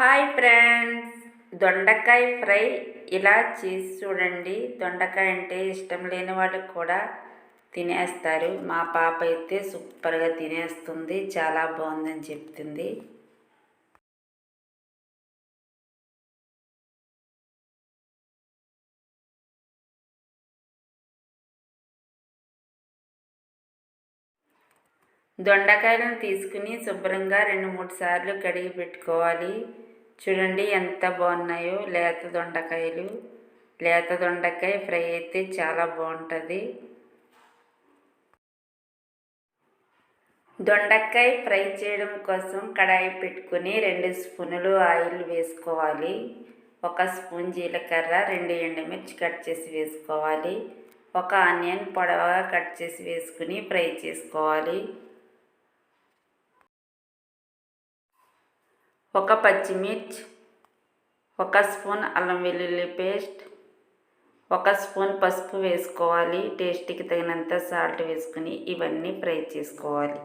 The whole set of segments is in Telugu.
Hi friends. దొండకాయ ఫ్రై ఇలా చేసి చూడండి. దొండకాయ అంటే ఇష్టం లేని వాళ్ళు కూడా తినేస్తారు. మా పాప అయితే సూపర్గా తినేస్తుంది. చాలా బాగుందని చెప్తుంది. దొండకాయలను తీసుకుని శుభ్రంగా రెండు మూడు సార్లు కడిగి పెట్టుకోవాలి. చూడండి ఎంత బాగున్నాయో. లేత దొండకాయలు. లేత దొండకాయ ఫ్రై అయితే చాలా బాగుంటుంది. దొండకాయ ఫ్రై చేయడం కోసం కడాయి పెట్టుకుని రెండు స్పూనులు ఆయిల్ వేసుకోవాలి. ఒక స్పూన్ జీలకర్ర రెండు ఎండుమిర్చి కట్ చేసి వేసుకోవాలి. ఒక ఆనియన్ పొడవగా కట్ చేసి వేసుకుని ఫ్రై చేసుకోవాలి. ఒక పచ్చిమిర్చి ఒక స్పూన్ అల్లం వెల్లుల్లి పేస్ట్ ఒక స్పూన్ పసుపు వేసుకోవాలి. టేస్ట్కి తగినంత సాల్ట్ వేసుకుని ఇవన్నీ ఫ్రై చేసుకోవాలి.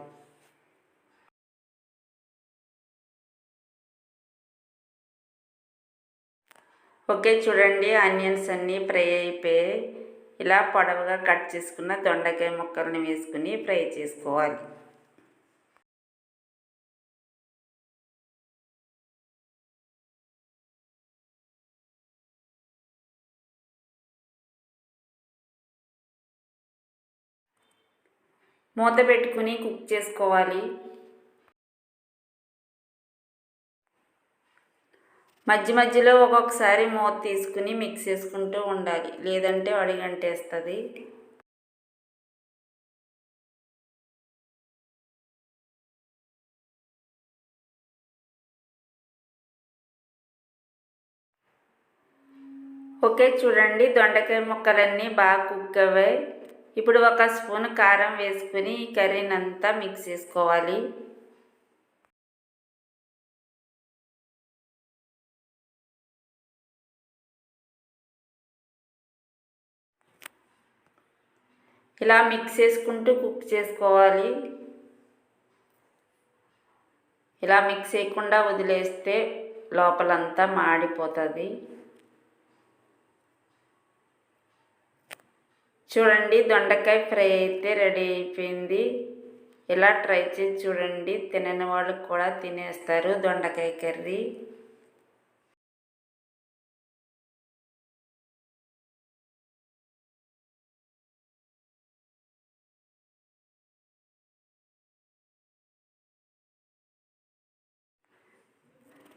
ఓకే చూడండి. ఆనియన్స్ అన్నీ ఫ్రై అయిపోయి ఇలా పొడవుగా కట్ చేసుకున్న దొండకాయ ముక్కల్ని వేసుకుని ఫ్రై చేసుకోవాలి. మూత పెట్టుకుని కుక్ చేసుకోవాలి. మధ్య మధ్యలో ఒక్కొక్కసారి మూత తీసుకుని మిక్స్ చేసుకుంటూ ఉండాలి. లేదంటే వడిగంటేస్తుంది ఓకే చూడండి దొండకాయ ముక్కలన్నీ బాగా కుక్ అవ్వాయి. ఇప్పుడు ఒక స్పూన్ కారం వేసుకుని ఈ కర్రీని అంతా మిక్స్ చేసుకోవాలి. ఇలా మిక్స్ చేసుకుంటూ కుక్ చేసుకోవాలి. ఇలా మిక్స్ చేయకుండా వదిలేస్తే లోపలంతా మాడిపోతుంది. చూడండి దొండకాయ ఫ్రై అయితే రెడీ అయిపోయింది. ఇలా ట్రై చేసి చూడండి తినని వాళ్ళు కూడా తినేస్తారు దొండకాయ కర్రీ.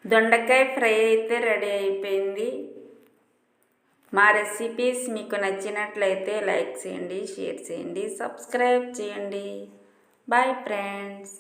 దొండకాయ ఫ్రై అయితే రెడీ అయిపోయింది. మా రెసిపీస్ మీకు నచ్చినట్లయితే లైక్ చేయండి షేర్ చేయండి సబ్స్క్రైబ్ చేయండి. Bye friends